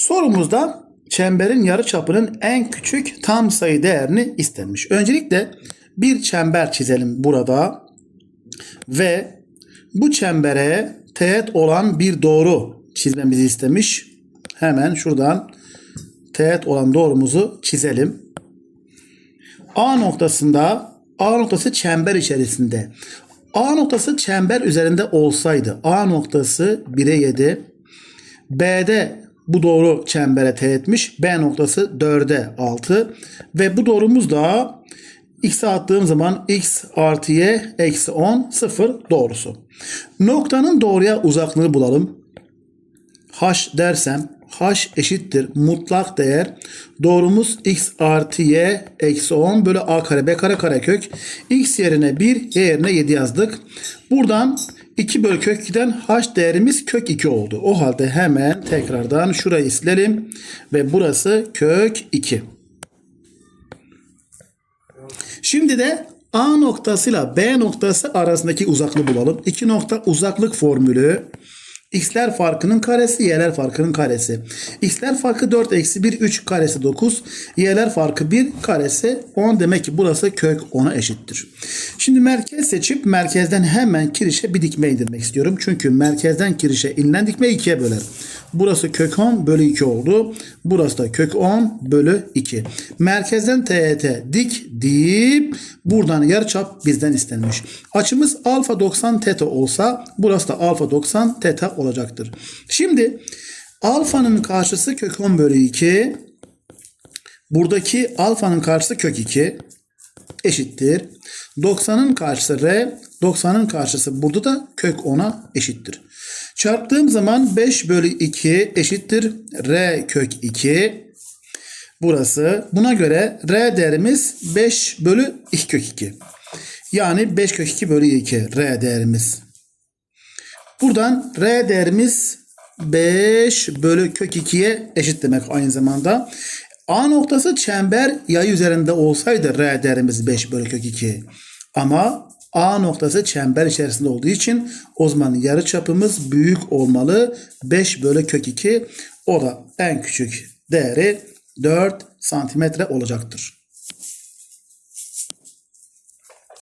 Sorumuzda çemberin yarıçapının en küçük tam sayı değerini istenmiş. Öncelikle bir çember çizelim burada ve bu çembere teğet olan bir doğru çizmemizi istemiş. Hemen şuradan teğet olan doğrumuzu çizelim. A noktasında A noktası çember içerisinde. A noktası çember üzerinde olsaydı A noktası 1'e 7. B'de bu doğru çembere teğetmiş. B noktası 4'e 6. Ve bu doğrumuz da x'e attığım zaman x artı y eksi 10 0 doğrusu. Noktanın doğruya uzaklığı bulalım. h dersem h eşittir mutlak değer. Doğrumuz x artı y eksi 10 bölü a kare b kare kare kök. x yerine 1 y yerine 7 yazdık. Buradan 2 bölü kök 2'den h değerimiz kök 2 oldu. O halde hemen tekrardan şurayı silelim. Ve burası kök 2. Şimdi de A noktasıyla B noktası arasındaki uzaklığı bulalım. İki nokta uzaklık formülü x'ler farkının karesi, y'ler farkının karesi. x'ler farkı 4 eksi 1, 3 karesi 9. y'ler farkı 1 karesi 10. Demek ki burası kök 10'a eşittir. Şimdi merkez seçip merkezden hemen kirişe bir dikme indirmek istiyorum. Çünkü merkezden kirişe inilen dikme 2'ye böler. Burası kök 10 bölü 2 oldu. Burası da kök 10 bölü 2. Merkezden teğete dik deyip buradan yarıçap bizden istenmiş. Açımız alfa 90 teta olsa burası da alfa 90 teta olacaktır. Şimdi alfanın karşısı kök 10 bölü 2. Buradaki alfanın karşısı kök 2 eşittir. 90'ın karşısı r, 90'ın karşısı burada da kök 10'a eşittir. Çarptığım zaman 5 bölü 2 eşittir r kök 2. Burası. Buna göre r değerimiz 5 bölü 2 kök 2. Yani 5 kök 2 bölü 2 r değerimiz. Buradan r değerimiz 5 bölü kök 2'ye eşit demek aynı zamanda. A noktası çember yay üzerinde olsaydı R değerimiz 5 bölü kök 2. Ama A noktası çember içerisinde olduğu için o zaman yarı çapımız büyük olmalı. 5 bölü kök 2 o da en küçük değeri 4 santimetre olacaktır.